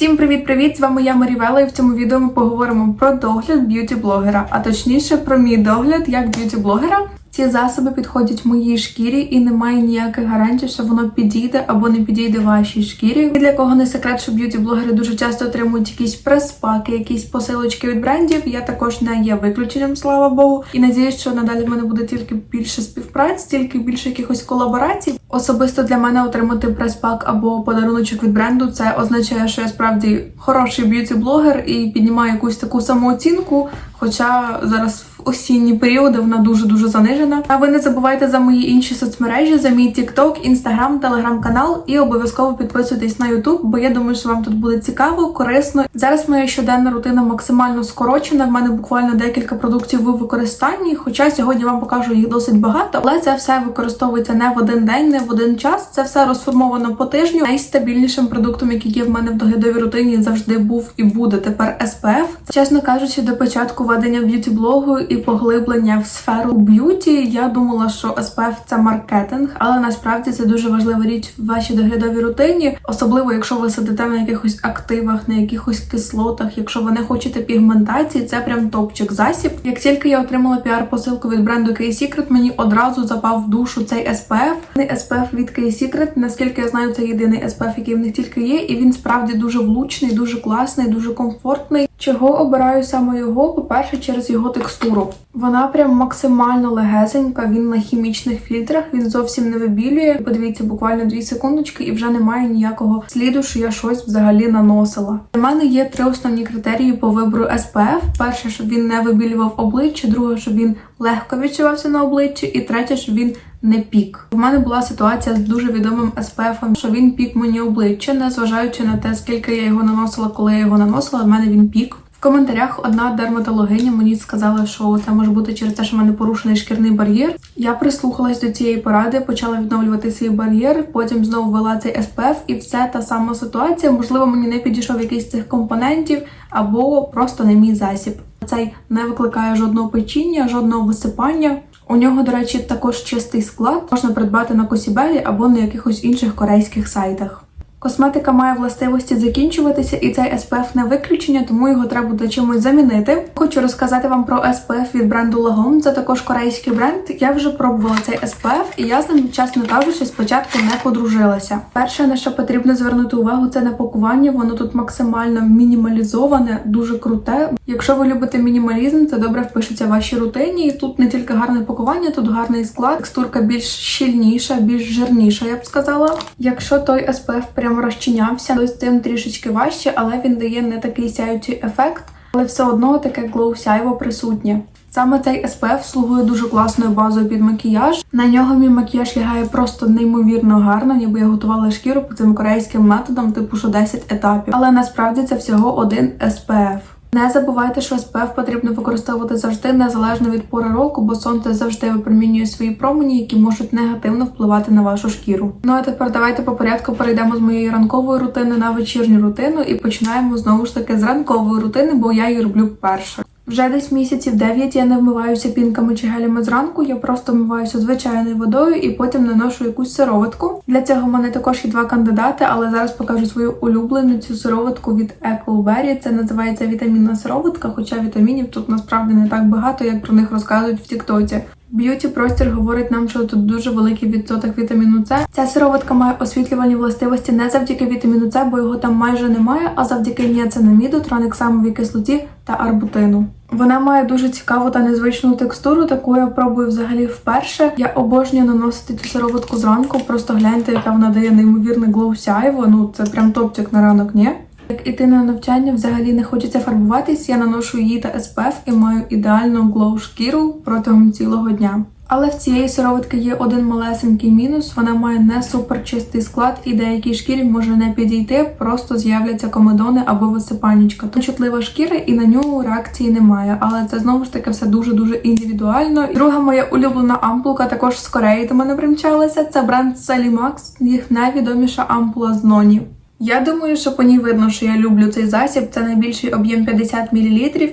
Всім привіт-привіт! З вами я Марівела, і в цьому відео ми поговоримо про догляд б'юті-блогера, а точніше про мій догляд як б'юті-блогера. Ці засоби підходять моїй шкірі і немає ніяких гарантій, що воно підійде або не підійде вашій шкірі. І для кого не секрет, що б'юті-блогери дуже часто отримують якісь прес-паки, якісь посилочки від брендів. Я також не є виключенням, слава Богу. І надіюсь, що надалі в мене буде тільки більше співпраць, тільки більше якихось колаборацій. Особисто для мене отримати прес-пак або подаруночок від бренду це означає, що я справді хороший б'юті-блогер і піднімаю якусь таку самооцінку. Хоча зараз осінні періоди вона дуже дуже занижена. А ви не забувайте за мої інші соцмережі, за мій TikTok, Instagram, Telegram канал і обов'язково підписуйтесь на YouTube, бо я думаю, що вам тут буде цікаво, корисно. Зараз моя щоденна рутина максимально скорочена. В мене буквально декілька продуктів у використанні. Хоча сьогодні вам покажу їх досить багато, але це все використовується не в один день, не в один час. Це все розформовано по тижню. Найстабільнішим продуктом, який є в мене в доглядовій рутині, завжди був і буде тепер SPF. Чесно кажучи, до початку ведення б'юті блогу і поглиблення в сферу б'юті, я думала, що SPF – це маркетинг, але насправді це дуже важлива річ в вашій доглядовій рутині, особливо якщо ви сидите на якихось активах, на якихось кислотах. Якщо ви не хочете пігментації, це прям топчик засіб. Як тільки я отримала піар-посилку від бренду K-Secret, мені одразу запав в душу цей SPF. SPF від K-Secret, наскільки я знаю, це єдиний SPF, який в них тільки є, і він справді дуже влучний, дуже класний, дуже комфортний. Чого обираю саме його? По-перше, через його текстуру. Вона прям максимально легесенька. Він на хімічних фільтрах, він зовсім не вибілює. Подивіться, буквально 2 секундочки, і вже немає ніякого сліду, що я щось взагалі наносила. Для мене є три основні критерії по вибору SPF. Перше, щоб він не вибілював обличчя, друге, щоб він легко відчувався на обличчі, і третє, щоб він не пік. У мене була ситуація з дуже відомим SPF, що він пік мені обличчя, незважаючи на те, скільки я його наносила, коли я його наносила, в мене він пік. В коментарях одна дерматологиня мені сказала, що це може бути через те, що в мене порушений шкірний бар'єр. Я прислухалась до цієї поради, почала відновлювати свій бар'єр, потім знову ввела цей SPF, і все та сама ситуація. Можливо, мені не підійшов якийсь з цих компонентів, або просто не мій засіб. Цей не викликає жодного печіння, жодного висипання. У нього, до речі, також чистий склад можна придбати на Косібелі або на якихось інших корейських сайтах. Косметика має властивості закінчуватися, і цей SPF не виключення, тому його треба буде чимось замінити. Хочу розказати вам про SPF від бренду Lagom. Це також корейський бренд. Я вже пробувала цей SPF, і я з ним, чесно кажучи, спочатку не подружилася. Перше, на що потрібно звернути увагу, це на пакування. Воно тут максимально мінімалізоване, дуже круте. Якщо ви любите мінімалізм, це добре впишеться в вашій рутині. І тут не тільки гарне пакування, тут гарний склад, текстурка більш щільніша, більш жирніша, я б сказала. Якщо той SPF прям розчинявся, то з цим трішечки важче, але він дає не такий сяючий ефект, але все одно таке глоу сяйво присутнє. Саме цей SPF слугує дуже класною базою під макіяж. На нього мій макіяж лягає просто неймовірно гарно, ніби я готувала шкіру по цим корейським методам, типу що 10 етапів. Але насправді це всього один SPF. Не забувайте, що СПФ потрібно використовувати завжди незалежно від пори року, бо сонце завжди випромінює свої промені, які можуть негативно впливати на вашу шкіру. Ну а тепер давайте по порядку перейдемо з моєї ранкової рутини на вечірню рутину і починаємо знову ж таки з ранкової рутини, бо я її роблю вперше. Вже десь місяців 9 я не вмиваюся пінками чи гелями зранку, я просто вмиваюся звичайною водою і потім наношу якусь сироватку. Для цього в мене також є два кандидати, але зараз покажу свою улюблену цю сироватку від Ecolberry. Це називається вітамінна сироватка, хоча вітамінів тут насправді не так багато, як про них розказують в Тіктоці. Б'юті простір говорить нам, що тут дуже великий відсоток вітаміну С. Ця сироватка має освітлювальні властивості не завдяки вітаміну С, бо його там майже немає, а завдяки ніацинаміду, транексамовій кислоті та арбутину. Вона має дуже цікаву та незвичну текстуру, таку я пробую взагалі вперше. Я обожнюю наносити цю сироватку зранку. Просто гляньте, яка вона дає неймовірне глоу сяйво. Ну це прям топчик на ранок, ні? Як іти на навчання взагалі не хочеться фарбуватись, я наношу її та SPF і маю ідеальну глоу шкіру протягом цілого дня. Але в цієї сироватки є один малесенький мінус: вона має не суперчистий склад, і деякій шкірі може не підійти, просто з'являться комедони або висипанічка. То чутлива шкіра і на нього реакції немає. Але це знову ж таки все дуже дуже індивідуально. Друга моя улюблена ампулка також з Кореї до мене примчалася. Це бренд Sally Max, їх найвідоміша ампула з Ноні. Я думаю, що по ній видно, що я люблю цей засіб. Це найбільший об'єм 50 мл,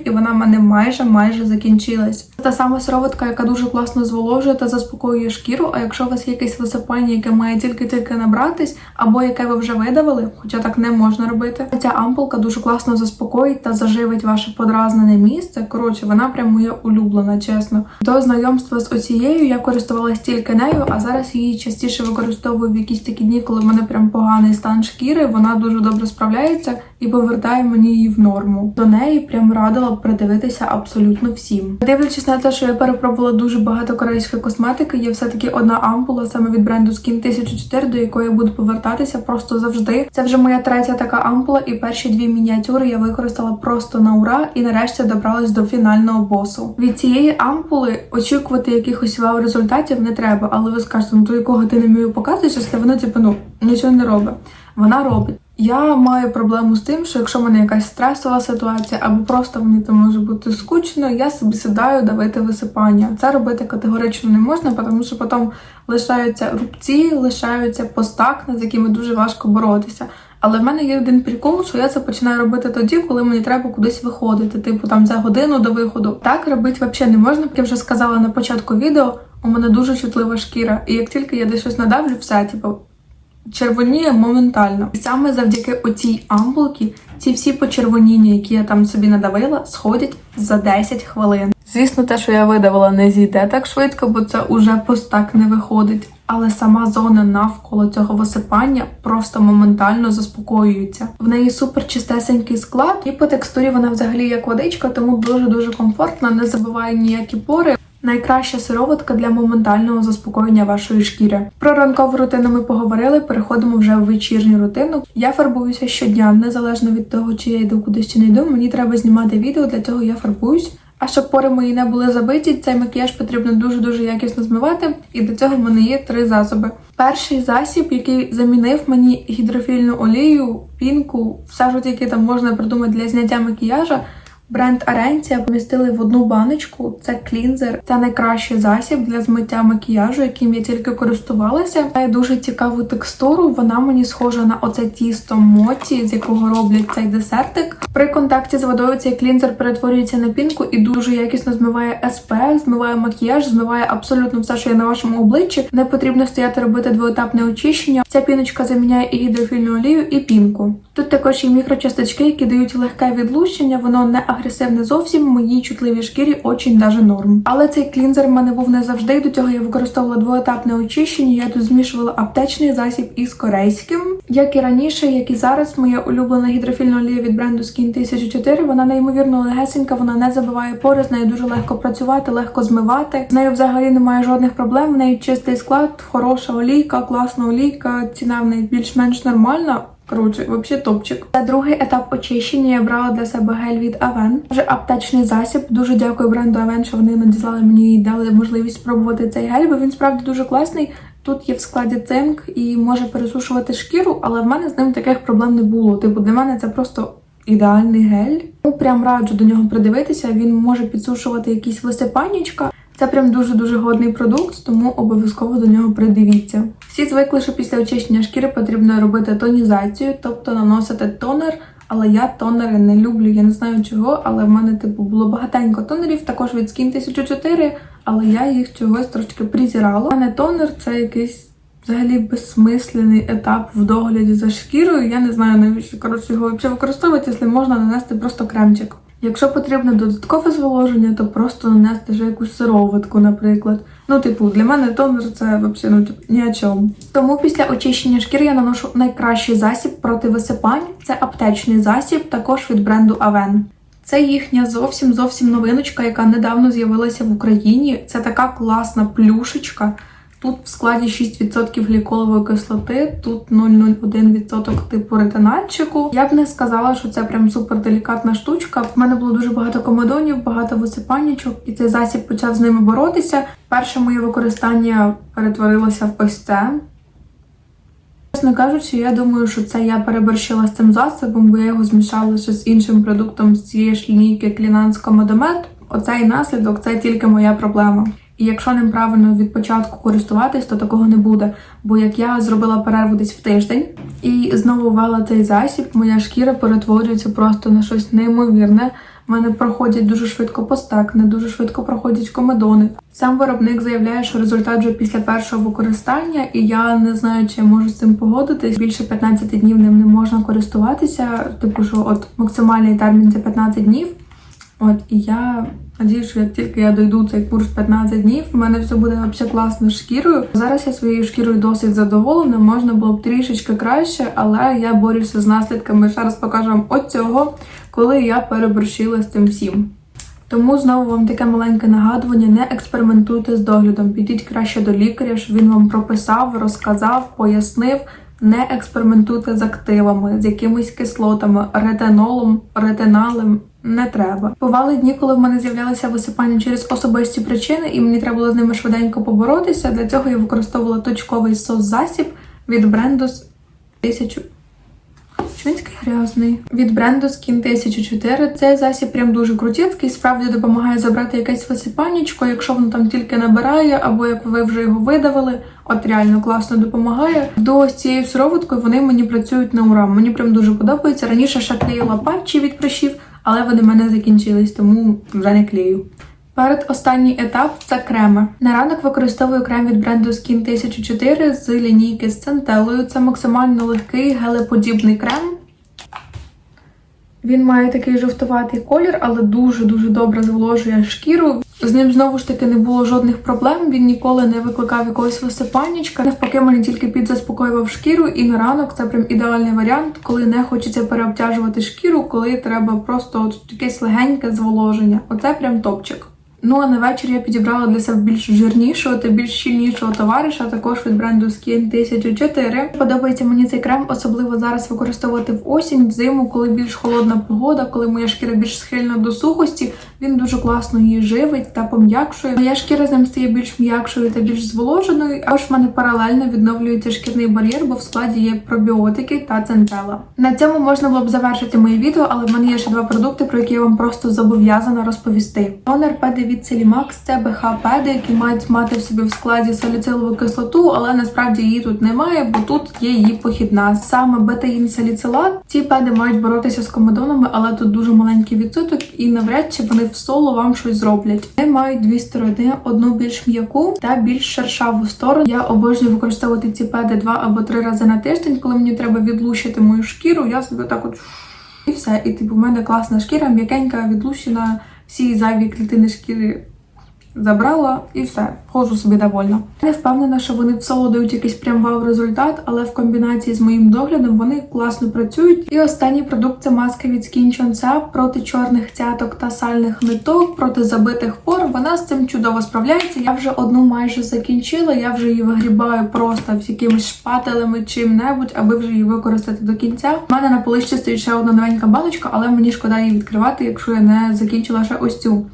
і вона в мене майже майже закінчилась. Це та сама сироватка, яка дуже класно зволожує та заспокоює шкіру. А якщо у вас є якесь висипання, яке має тільки-тільки набратись, або яке ви вже видавили, хоча так не можна робити. Ця ампулка дуже класно заспокоїть та заживить ваше подразнене місце. Коротше, вона прям моя улюблена, чесно. До знайомства з оцією я користувалась тільки нею, а зараз її частіше використовую в якісь такі дні, коли в мене прям поганий стан шкіри. Вона дуже добре справляється і повертає мені її в норму. До неї прям радила придивитися абсолютно всім. Дивлячись на те, що я перепробувала дуже багато корейської косметики, є все-таки одна ампула саме від бренду Skin 1004, до якої я буду повертатися просто завжди. Це вже моя третя така ампула, і перші дві мініатюри я використала просто на ура, і нарешті добралась до фінального босу. Від цієї ампули очікувати якихось вау результатів не треба, але ви скажете, ну то якого ти не вмію показуєш, якщо воно типу, ну нічого не робить. Вона робить. Я маю проблему з тим, що якщо в мене якась стресова ситуація, або просто мені там може бути скучно, я собі сідаю давити висипання. Це робити категорично не можна, тому що потім лишаються рубці, лишаються постакни, з якими дуже важко боротися. Але в мене є один прикол, що я це починаю робити тоді, коли мені треба кудись виходити. Типу там за годину до виходу. Так робити взагалі не можна. Як я вже сказала на початку відео, у мене дуже чутлива шкіра. І як тільки я десь щось надавлю, все, типу, червоніє моментально. І саме завдяки оцій ампулці ці всі почервоніння, які я там собі надавила, сходять за 10 хвилин. Звісно, те, що я видавила, не зійде так швидко, бо це уже постак не виходить. Але сама зона навколо цього висипання просто моментально заспокоюється. В неї супер чистесенький склад, і по текстурі вона взагалі як водичка, тому дуже дуже комфортно, не забиває ніякі пори. Найкраща сироватка для моментального заспокоєння вашої шкіри. Про ранкову рутину ми поговорили. Переходимо вже в вечірню рутину. Я фарбуюся щодня, незалежно від того, чи я йду кудись чи не йду. Мені треба знімати відео, для цього я фарбуюсь. А щоб пори мої не були забиті, цей макіяж потрібно дуже дуже якісно змивати, і до цього в мене є три засоби. Перший засіб, який замінив мені гідрофільну олію, пінку, все що тільки там можна придумати для зняття макіяжа. Бренд Аренція помістили в одну баночку. Це клінзер. Це найкращий засіб для змиття макіяжу, яким я тільки користувалася. Має дуже цікаву текстуру. Вона мені схожа на оце тісто моті, з якого роблять цей десертик. При контакті з водою цей клінзер перетворюється на пінку і дуже якісно змиває СП, змиває макіяж, змиває абсолютно все, що є на вашому обличчі. Не потрібно стояти робити двоетапне очищення. Ця піночка заміняє і гідрофільну олію, і пінку. Тут також є мікрочасточки, які дають легке відлущення. Воно не агресивне зовсім. Моїй чутливій шкірі очень даже норм. Але цей клінзер в мене був не завжди. До цього я використовувала двоетапне очищення. Я тут змішувала аптечний засіб із корейським. Як і раніше, як і зараз, моя улюблена гідрофільна олія від бренду Skin 1004. Вона неймовірно легесенька, вона не забиває пори, з нею дуже легко працювати, легко змивати. З нею взагалі немає жодних проблем. В неї чистий склад, хороша олійка, класна олійка. Ціна в неї більш-менш нормальна. Коротше, взагалі топчик. Це другий етап очищення. Я брала для себе гель від Aven. Вже аптечний засіб. Дуже дякую бренду Aven, що вони надіслали мені і дали можливість спробувати цей гель, бо він справді дуже класний. Тут є в складі цинк і може пересушувати шкіру, але в мене з ним таких проблем не було. Типу, для мене це просто ідеальний гель. Ну, прям раджу до нього придивитися. Він може підсушувати якісь висипаннячка. Це прям дуже-дуже годний продукт, тому обов'язково до нього придивіться. Всі звикли, що після очищення шкіри потрібно робити тонізацію, тобто наносити тонер. Але я тонери не люблю, я не знаю чого, але в мене типу було багатенько тонерів, також від Skin 1004, але я їх чогось трошки призирала. У мене тонер це якийсь взагалі безсмислений етап в догляді за шкірою. Я не знаю навіщо коротше його взагалі використовувати, якщо можна нанести просто кремчик. Якщо потрібно додаткове зволоження, то просто нанести вже якусь сироватку, наприклад. Ну, типу, для мене тонер це взагалі ну, типу, ні о чому. Тому після очищення шкіри я наношу найкращий засіб проти висипань. Це аптечний засіб, також від бренду Aven. Це їхня зовсім зовсім новиночка, яка недавно з'явилася в Україні. Це така класна плюшечка. Тут в складі 6% гліколової кислоти, тут 0,01% типу ретинальчику. Я б не сказала, що це прям супер делікатна штучка. В мене було дуже багато комедонів, багато висипаннячок, і цей засіб почав з ними боротися. Перше моє використання перетворилося в ось це. Чесно кажучи, я думаю, що це я переборщила з цим засобом, бо я його змішала ще з іншим продуктом з цієї ж лінійки Клінанська Медомет. Оцей наслідок це тільки моя проблема. І якщо ним правильно від початку користуватись, то такого не буде. Бо як я зробила перерву десь в тиждень і знову ввела цей засіб, моя шкіра перетворюється просто на щось неймовірне. В мене проходять дуже швидко постакни, дуже швидко проходять комедони. Сам виробник заявляє, що результат вже після першого використання, і я не знаю, чи я можу з цим погодитись. Більше 15 днів ним не можна користуватися. Типу, що от максимальний термін це 15 днів. От і я надію, що як тільки я дойду цей курс 15 днів, в мене все буде взагалі класно шкірою. Зараз я своєю шкірою досить задоволена, можна було б трішечки краще, але я борюся з наслідками. Ще раз покажу вам от цього, коли я переборщила з цим всім. Тому знову вам таке маленьке нагадування: не експериментуйте з доглядом. Підіть краще до лікаря, щоб він вам прописав, розказав, пояснив. Не експериментуйте з активами, з якимись кислотами, ретинолом, ретиналем. Не треба. Бували дні, коли в мене з'являлися висипання через особисті причини, і мені треба було з ними швиденько поборотися. Для цього я використовувала точковий сос-засіб від бренду 1000. Чому він грязний? Від бренду Skin 1004. Цей засіб прям дуже крутецький, справді допомагає забрати якесь висипаннячко, якщо воно там тільки набирає, або як ви вже його видавили. От реально класно допомагає. До з цією сироваткою вони мені працюють на ура. Мені прям дуже подобається. Раніше ще клеїла патчі від прищів, але вони в мене закінчились, тому вже не клею. Перед останній етап це креми. На ранок використовую крем від бренду Skin 1004 з лінійки з центелою. Це максимально легкий гелеподібний крем. Він має такий жовтуватий колір, але дуже-дуже добре зволожує шкіру. З ним знову ж таки не було жодних проблем. Він ніколи не викликав якогось висипаннячка. Навпаки, мені тільки підзаспокоював шкіру, і на ранок це прям ідеальний варіант, коли не хочеться переобтяжувати шкіру, коли треба просто от якесь легеньке зволоження. Оце прям топчик. Ну а на вечір я підібрала для себе більш жирнішого та більш щільнішого товариша, також від бренду Skin 1004. Подобається мені цей крем, особливо зараз використовувати в осінь, в зиму, коли більш холодна погода, коли моя шкіра більш схильна до сухості. Він дуже класно її живить та пом'якшує. Моя шкіра з ним стає більш м'якшою та більш зволоженою. А ж в мене паралельно відновлюється шкірний бар'єр, бо в складі є пробіотики та центела. На цьому можна було б завершити моє відео, але в мене є ще два продукти, про які я вам просто зобов'язана розповісти. Тонер педи від Celimax – це БХ педи, які мають мати в собі в складі саліцилову кислоту, але насправді її тут немає, бо тут є її похідна. Саме бетаїн саліцилат. Ці педи мають боротися з комедонами, але тут дуже маленький відсоток, і навряд чи вони в соло вам щось зроблять. Вони мають дві сторони: одну більш м'яку та більш шершаву сторону. Я обожнюю використовувати ці педи два або три рази на тиждень, коли мені треба відлущити мою шкіру. Я собі так от і все. І типу, в мене класна шкіра, м'якенька, відлущена, всі зайві клітини шкіри забрала і все, ходжу собі довольна. Не впевнена, що вони в соло дають якийсь прям вау результат, але в комбінації з моїм доглядом вони класно працюють. І останній продукт це маска від Skin проти чорних цяток та сальних ниток, проти забитих пор. Вона з цим чудово справляється. Я вже одну майже закінчила, я вже її вигрібаю просто з якимись шпателями чим-небудь, аби вже її використати до кінця. У мене на поличці стоїть ще одна новенька баночка, але мені шкода її відкривати, якщо я не закінчила ще ось цю.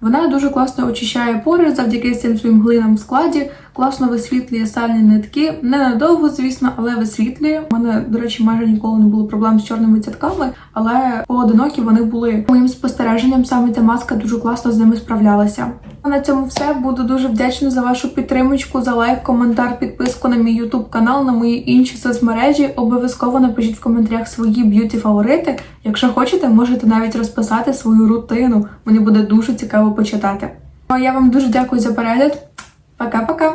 Вона дуже класно очищає пори завдяки цим своїм глинам в складі, класно висвітлює сальні нитки. Ненадовго, звісно, але висвітлює. У мене, до речі, майже ніколи не було проблем з чорними цятками, але поодинокі вони були моїм спостереженням. Саме ця маска дуже класно з ними справлялася. А на цьому все. Буду дуже вдячна за вашу підтримочку, за лайк, коментар, підписку на мій YouTube канал, на мої інші соцмережі. Обов'язково напишіть в коментарях свої б'юті фаворити. Якщо хочете, можете навіть розписати свою рутину. Мені буде дуже цікаво почитати. А я вам дуже дякую за перегляд. Пока-пока!